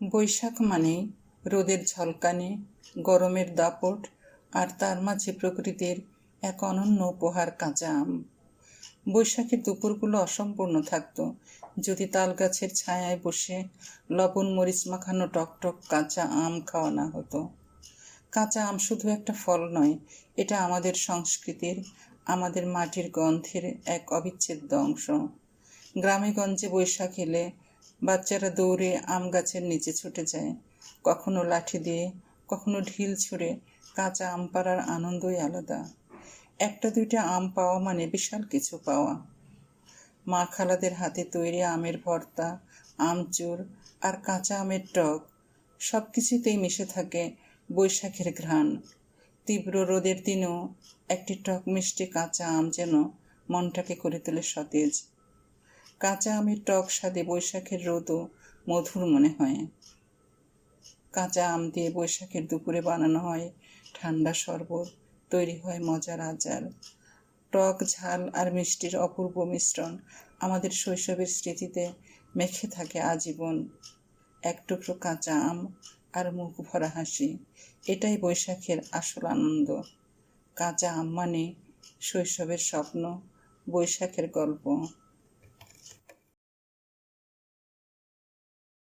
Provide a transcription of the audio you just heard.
বৈশাখ মানেই রোদের ঝলকানি, গরমের দাপট, আর তার মাঝে প্রকৃতির এক অনন্য উপহার কাঁচা আম। বৈশাখের দুপুরগুলো অসম্পূর্ণ থাকতো। যদি তাল গাছের ছায়ায় বসে লবণ মরিচ মাখানো টকটক কাঁচা আম খাওয়া না হতো। কাঁচা আম শুধু একটা ফল নয়, এটা আমাদের সংস্কৃতির, আমাদের মাটির গন্ধের এক অবিচ্ছেদ্য অংশ। গ্রামে গঞ্জে বৈশাখ এলে বাচ্চারা দৌড়ে আম গাছের নিচে ছুটে যায়। কখনো লাঠি দিয়ে, কখনো ঢিল ছুঁড়ে। কাঁচা আম পাড়ার আনন্দই আলাদা। একটা দুইটা আম পাওয়া মানে বিশাল কিছু পাওয়া। মা খালাদের হাতে তৈরি আমের ভর্তা আমচুর আর কাঁচা আমের টক সব কিছুতেই মিশে থাকে বৈশাখের ঘ্রাণ। তীব্র রোদের দিনেও একটি টক মিষ্টি কাঁচা আম যেন মনটাকে করে তোলে সতেজ। কাঁচা আমের টক স্বাদে বৈশাখের রোদও মধুর মনে হয়। কাঁচা আম দিয়ে বৈশাখের দুপুরে বানানো হয় ঠান্ডা শরবত, তৈরি হয় মজার আচার। টক, ঝাল আর মিষ্টির অপূর্ব মিশ্রণ আমাদের শৈশবের স্মৃতিতে মেখে থাকে আজীবন। এক টুকরো কাঁচা আম আর মুখ ভরা হাসি, এটাই বৈশাখের আসল আনন্দ। কাঁচা আম মানে শৈশবের স্বপ্ন, বৈশাখের গল্প।